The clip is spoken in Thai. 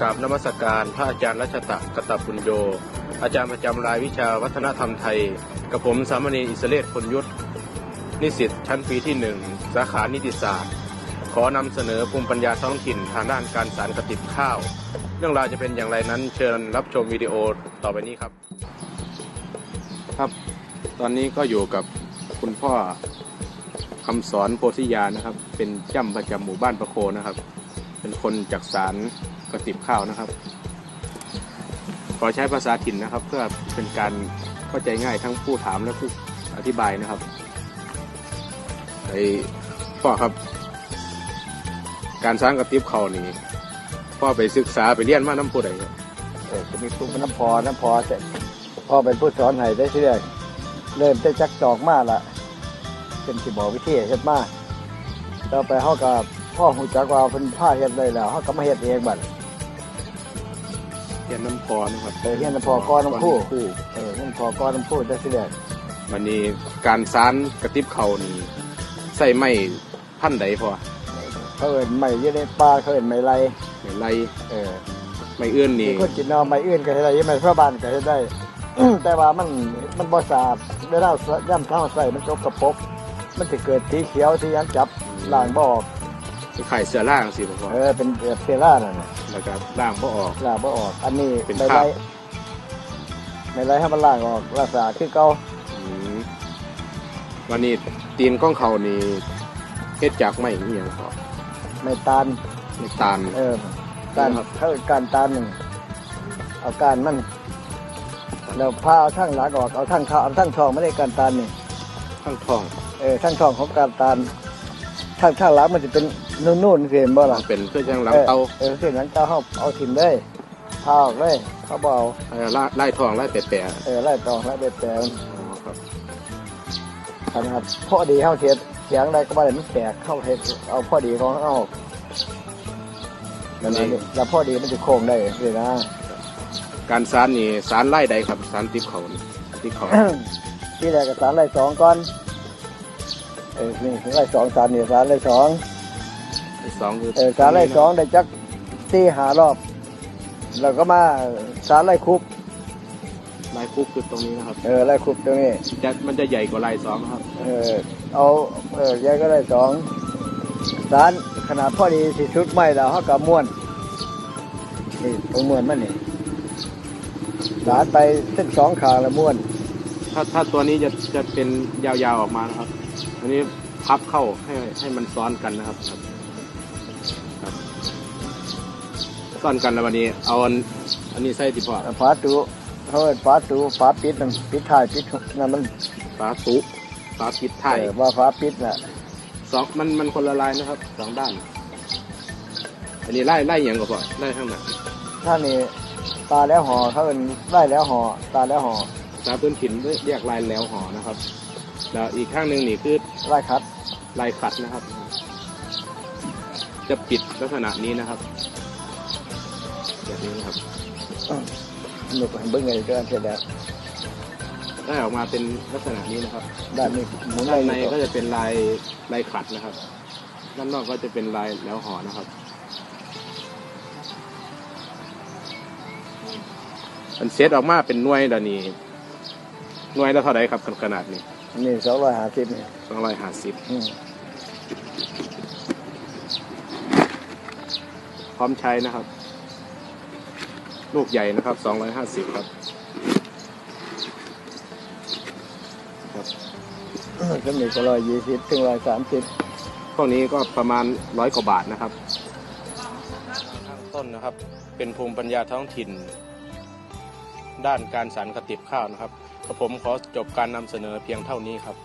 กราบนมัสการพระอาจารย์รัชตะกตปุญโย อาจารย์ประจำรายวิชาวัฒนธรรมไทย กับผมสามเณรอิสเลศพลยุทธนิสิตชั้นปีที่หนึ่งสาขานิติศาสตร์ ขอนำเสนอภูมิปัญญาท้องถิ่นทางด้านการสารกระติบข้าว เรื่องราวจะเป็นอย่างไรนั้นเชิญรับชมวิดีโอต่อไปนี้ครับ ครับ ตอนนี้ก็อยู่กับคุณพ่อคำสอนโพธิยานะครับ เป็นจ้ำประจำหมู่บ้านประโคนะครับ เป็นคนจากสาร กระติบข้าวนะครับ ขอใช้ภาษาถิ่นนะครับ เพื่อเป็นการเข้าใจง่ายทั้งผู้ถามและผู้อธิบายนะครับไอ้พ่อครับ การสร้างกระติบข้าวนี่พ่อไปศึกษาไปเรียนมาน้ำผู้ใดครับเออจะมีครูเป็นน้ำพอน้ำพอแต่พ่อเป็นผู้สอนให้ได้เรื่อยเริ่มได้จักจอกมากละเป็นที่บอกวิธีเฮ็ดมาต่อไปเขากับพ่อหูจักว่าเป็นผ้าเฮ็ดเลยแล้วเขาก็มาเฮ็ดเองบัด เรียนน้ำพอนะครับเออเฮ็ดน้ำพอก้อนน้ำคู่คู่เออเฮ็ดน้ำพอก้อนน้ำคู่ได้เรื่อยวันนี้การสารกระติบข้าวนี่ใส่ไม้พันธุ์ใดพอเขาเอิ้นไม่อยืดในป่าเขาเอิ้นไม่ไรไม่ไรเออไม่เอื้อนมีนี่คนกินเอาไม่อื่นก็เฮ็ดได้ไม่พระบานก็เฮ็ดได้แต่ว่ามันมันบ่สะอาดเวลาย่ำเท้าใส่มันจกกระปรกมันจะเกิดสีเขียวที่ยันจับล้างบ่ออก ไข่เสือล่างสิพอเออเป็นเออเซล่านั่นน่ะแล้วก็ล่างพ่อออกล้างบ่ออก อันนี้เป็นไม่คราไรบ ไม่ไรให้มันล้างออกรักษาคือเก่าอืมวันนี้ตีนก้องเขานี่เฮ็ดจากไม้อหย่างพอไม่ตาลไม่ตาล เออการครับเขาเอิ้นการตาลหนึ่งเอาการมันแล้วพาเอาทั้งหลังออกเอาทั้งขาเอาทั้งทองไม่ได้การตาลนี่ ข้างทอง เออทั้งทองของการตาลทั้งทั้งหลังมันจะเป็น นุ่นๆเห็นบ่ล่ะเป็นเพื่อจังหลังเตาเออเส้นหลังเตาเขาเอาถิ่มเลยพาออกเลยเขาบเอกเออล่าไล่ทองไล่แปะเออไล่ตองไล่เบ็ดแตงๆอ๋อครับนะครับพอดีเข้าเทียดเสียงใดก็บ่ได้มันแตกเข้าเฮ็ดเอาพอดีของเขาออกนั่นเองแล้วพอดีมันจะโค้งได้เลยนะ การสารนี่สารไล่ใดครับสารติบเขานี่ติบเขาที่แรกก็สารไล่สองก่อนเออนี่ไล่สองสารนี่สารไล่สองที่ สองคือเออสารไล่สองได้จักสี่หารอบ แล้วก็มาสารไล่คุบลายคุกคือตรงนี้นะครับเออไล่คุบตรงนี้จะมันจะใหญ่กว่าลายสองนะครับเออเอาเออแยกก็ได้สองสารขนาดพอดีสิชุดไม่แล้วเขากับม้วนนี่ตรงม้วนมันนี่สารไปเส้นสองขางละม้วน ถ้าถ้าตัวนี้จะจะเป็นยาวๆออกมานะครับ อันนี้พับเข้าให้ให้มันซ้อนกันนะครับครับครับ ซ้อนกันแล้ววันนี้ เอาอันอันนี้ใส่ติพอฝาตูเขาเอิ้นฝาตูฝาปิดนั่นปิดท้ายปิดนั่นมันฝาตุฝาปิดท้ายเออว่าฝาปิดน่ะสองมันมันคนละลายนะครับสองด้าน อันนี้ไล่ไล่อย่างก็พอไล่ข้างหน้าถ้านี่ตาแล้วห่อเขาเป็นไล่แล้วห่อตาแล้วห่อสาพื้นถิ่นเรียกลายแล้วห่อนะครับ แล้วอีกข้างหนึ่งนี่คือไล่คัดลายขัดนะครับ จะปิดลักษณะนี้นะครับ แบบนี้นะครับหนุกเบิ้งไงก็เสร็จแล้วได้ออกมาเป็นลักษณะนี้นะครับ ด้านนี้หมุนด้านในก็ก็จะเป็นลายลายขัดนะครับ ด้านนอกก็จะเป็นลายแล้วห่อนะครับ มันเซตออกมาเป็นหน่วยดานี้หน่วยละเท่าไหร่ครับขนาดนี้นี่สองร้อยห้าสิบนี่สองร้อยห้าสิบอืมพร้อมใช้นะครับ ลูกใหญ่นะครับสองร้อยห้าสิบครับก็มีก็ร้อยยี่สิบถึงร้อยสามสิบพวกนี้ก็ประมาณร้อยกว่าบาทนะครับข้างต้นนะครับ เป็นภูมิปัญญาท้องถิ่น ด้านการสารกระติบข้าวนะครับกระผมขอจบการนำเสนอเพียงเท่านี้ครับ